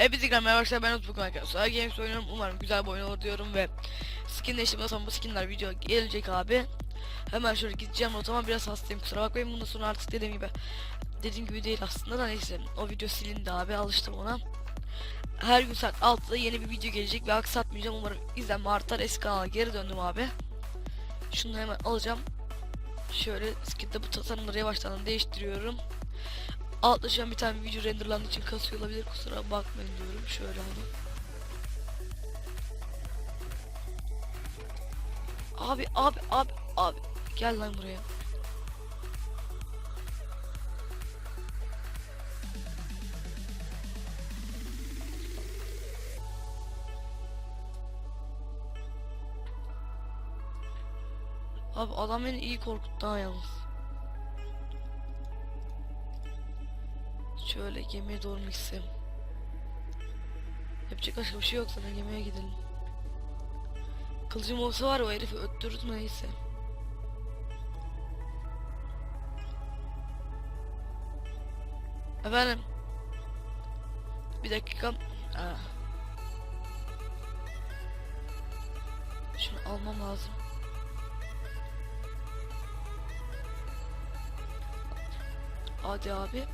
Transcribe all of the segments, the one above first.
Hepinize merhaba arkadaşlar ben Utku arkadaşlar. Games oynuyorum umarım güzel bir oyun olur diyorum ve skinleştirme sonra bu skinler video gelecek abi. Hemen şöyle gideceğim notama biraz hastayım kusura bakmayın bundan sonra artık dediğim gibi dediğim gibi değil aslında da neyse o video silindi abi alıştım ona. Her gün saat 6'da yeni bir video gelecek ve aksatmayacağım umarım izlenme artar eski kanala geri döndüm abi. Şunu hemen alacağım. Şöyle skinde bu tasarımları yavaştan değiştiriyorum. Altta şu an bir tane video renderlandığı için kasıyor olabilir kusura bakmayın diyorum şöyle hani. Abi abi abi abi gel lan buraya. Abi adam beni iyi korkuttu ha yalnız. Şöyle gemiye doğru gitsem. Yapacak başka bir şey yok sana gemiye gidelim. Kılıcım olsa var o herifi öttürürdüm neyse. Efendim. Bir dakika. Aa. Şunu almam lazım. Hadi abi.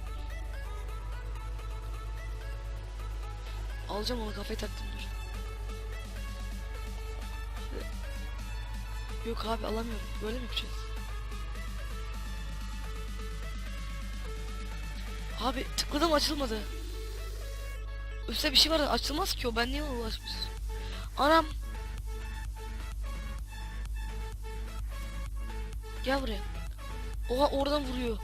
Alacağım onu kafayı taktım dur. Yok abi alamıyorum. Böyle mi yapacağız? Abi tıkladım açılmadı. Üstte bir şey var açılmaz ki o. Ben niye ona ulaşmışım? Anam. Gel buraya. Oha oradan vuruyor.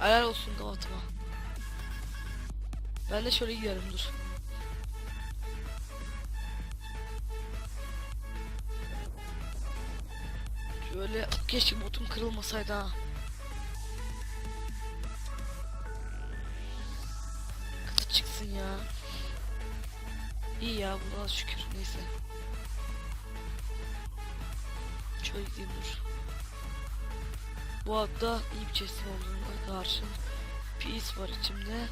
Helal olsun Galatıma. Ben de şöyle giderim dur. Şöyle keşke botum kırılmasaydı ha. Kıtı çıksın ya. İyi ya buna şükür neyse. Şöyle gideyim dur. Bu hatta iyi bir çesim olduğuna karşı pis var içimde.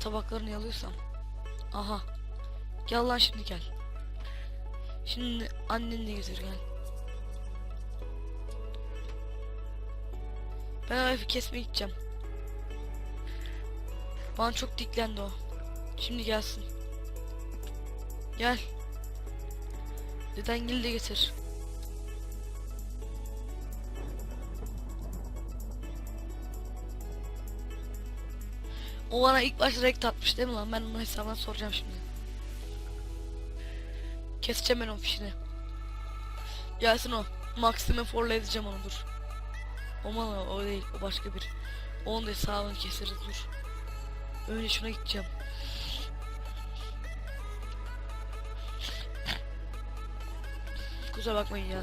Tabaklarını yalıyorsam. Aha. Gel lan şimdi gel. Şimdi annenle getir gel. Ben hafif kesmeye gideceğim. Bana çok diklendi o. Şimdi gelsin. Gel. Dedengili de getir. O bana ilk başta rekt atmış değil mi lan? Ben onun hesabına soracağım şimdi. Keseceğim ben o fişini. Gelsin o. Maximum forla edeceğim onu dur. O bana o değil o başka bir. Onun da hesabını keseriz dur. Önce şuna gideceğim. Kusura bakmayın ya.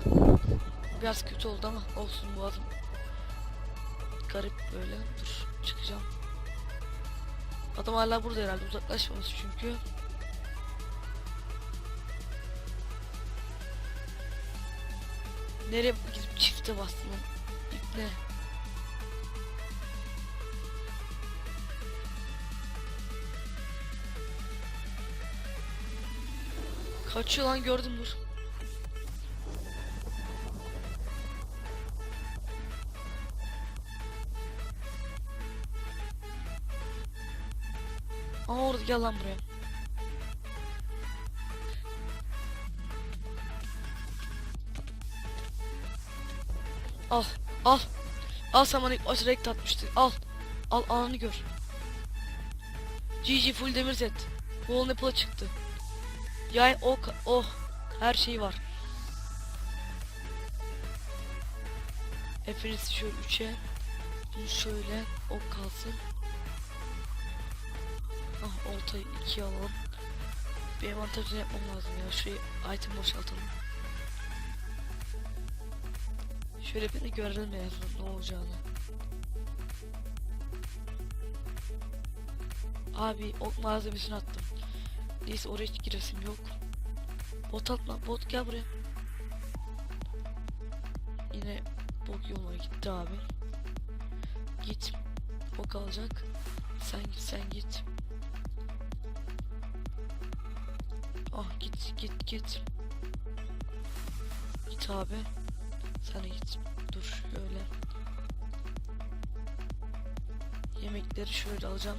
Biraz kötü oldu ama olsun boğazım. Garip böyle. Dur çıkacağım. Adam hala burada herhalde uzaklaşmamış çünkü. Nereye gidip çifte bastım lan? İpne. Kaçıyor lan gördüm dur. Aa orada gel lan buraya. Al al. Al sen bana ilk atmıştın. Al. Al ananı gör. GG full demir set. Wall Apple'a çıktı. Yani o oh her şey var. Hepiniz şöyle 3'e. Bunu şöyle ok kalsın. Ah oltayı ikiye alalım. Bir avantajını yapmam lazım ya. Şurayı item boşaltalım. Şöyle bir de görelim en azından ne olacağını. Abi ok malzemesini attım. Neyse oraya hiç giresim yok. Bot atma. Bot gel buraya. Yine bok yoluna gitti abi. Git. Ok alacak. Sen git sen git. Ah git git git. Git abi. Sen git. Dur şöyle. Yemekleri şöyle alacağım.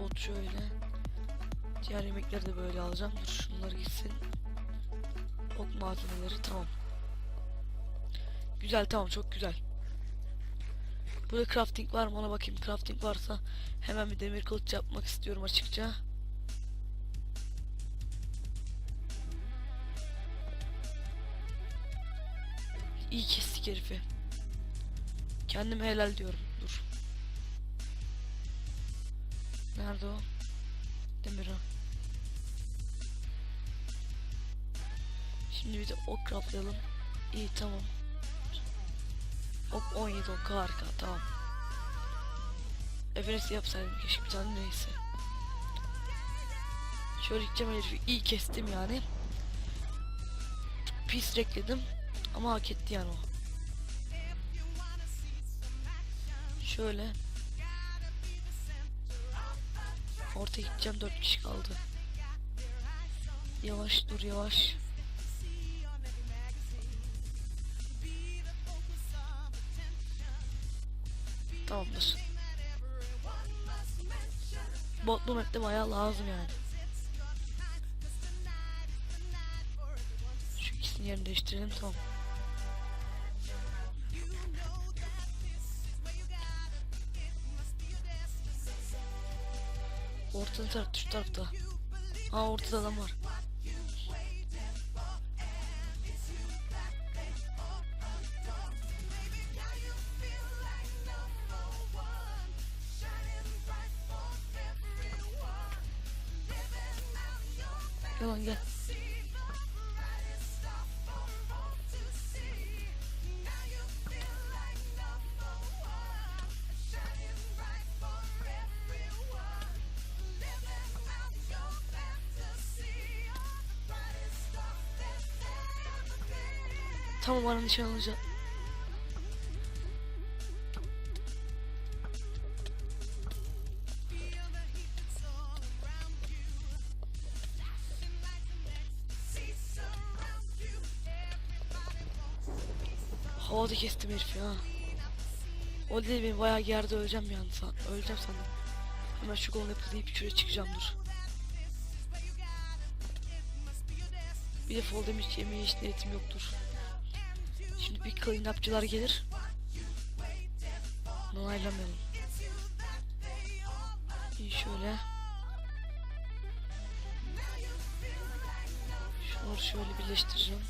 Ot şöyle. Diğer yemekleri de böyle alacağım. Dur şunlar gitsin. Ok malzemeleri tamam. Güzel tamam çok güzel. Burada crafting var mı ona bakayım. Crafting varsa hemen bir demir kılıç yapmak istiyorum açıkça. İyi kestik herifi. Kendime helal diyorum. Dur. Nerede o? Demir o. Şimdi bir de ok craftlayalım. İyi tamam. Ok 17 ok harika tamam. Everest yapsaydım keşke bir tane neyse. Şöyle gideceğim herifi iyi kestim yani. Pis rekledim. Ama hak etti yani o. Şöyle. Ortaya gideceğim 4 kişi kaldı. Yavaş dur yavaş. Tamamdır. Botlu map'te bayağı lazım yani. Şu ikisini yerini değiştirelim tamam. Ortada taraf, şu tarafta. Ha ortada adam var. Gel lan gel. Tamam bana nişan alacağım. Havada kestim herif ya. O dedi beni bayağı yerde öleceğim yani san öleceğim sandım. Hemen şu apple deyip şuraya çıkacağım dur. Bir de fall damage yemeye hiç niyetim yoktur. Şimdi bir clean up'çılar gelir. Onaylamayalım. İyi şöyle. Şunları şöyle birleştireceğim.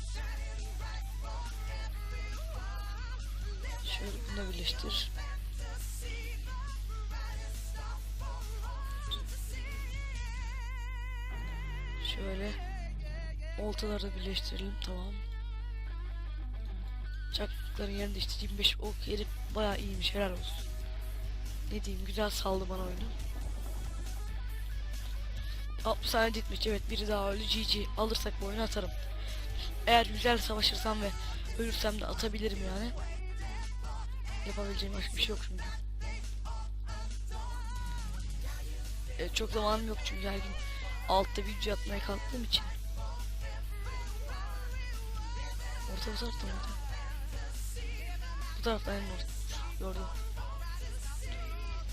Şöyle bunu birleştir. Şöyle oltaları birleştirelim tamam. Çaklıkların yerini işte 25 ok herif bayağı iyiymiş helal olsun. Ne diyeyim güzel saldı bana oyunu. 60 saniye gitmiş evet biri daha öldü GG alırsak bu oyunu atarım. Eğer güzel savaşırsam ve ölürsem de atabilirim yani. Yapabileceğim başka bir şey yok çünkü. Evet, çok zamanım yok çünkü her gün altta video atmaya kalktığım için. Orta tarafta mıydı? Bu tarafta aynen orta. Gördüm.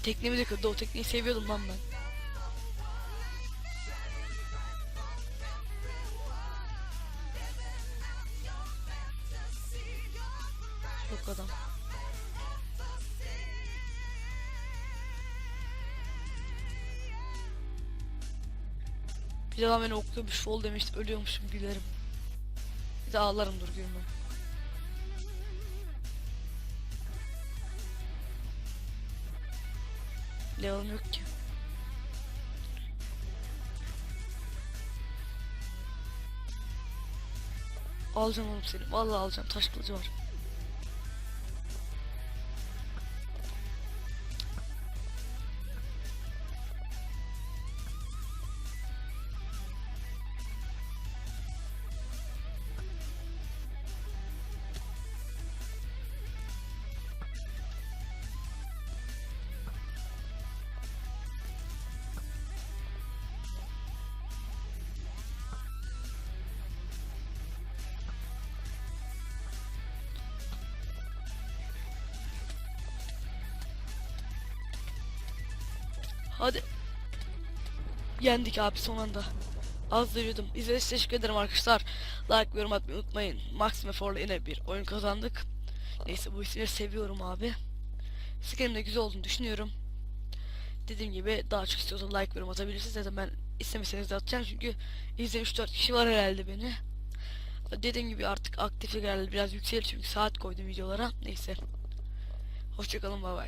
Teknemi de kırdı. O tekneyi seviyordum lan ben. Yok adam. Bir daha beni okluyormuş fall demişti ölüyormuşum gülerim. Bir de ağlarım dur gülmem. Level'ım yok ki. Alacağım oğlum seni. Vallahi alacağım. Taş kılıcı var. Hadi. Yendik abi son anda. Az yürüdüm. İzlediğiniz teşekkür ederim arkadaşlar. Like ve yorum atmayı unutmayın. Max ve For'la yine bir oyun kazandık. Neyse bu isimleri seviyorum abi. Skin'im de güzel olduğunu düşünüyorum. Dediğim gibi daha çok istiyorsanız like ve yorum atabilirsiniz. Zaten ben istemeseniz de atacağım çünkü izlemiş 4 kişi var herhalde beni. Dediğim gibi artık aktiflik herhalde biraz yükselir çünkü saat koydum videolara. Neyse. Hoşçakalın bay bay.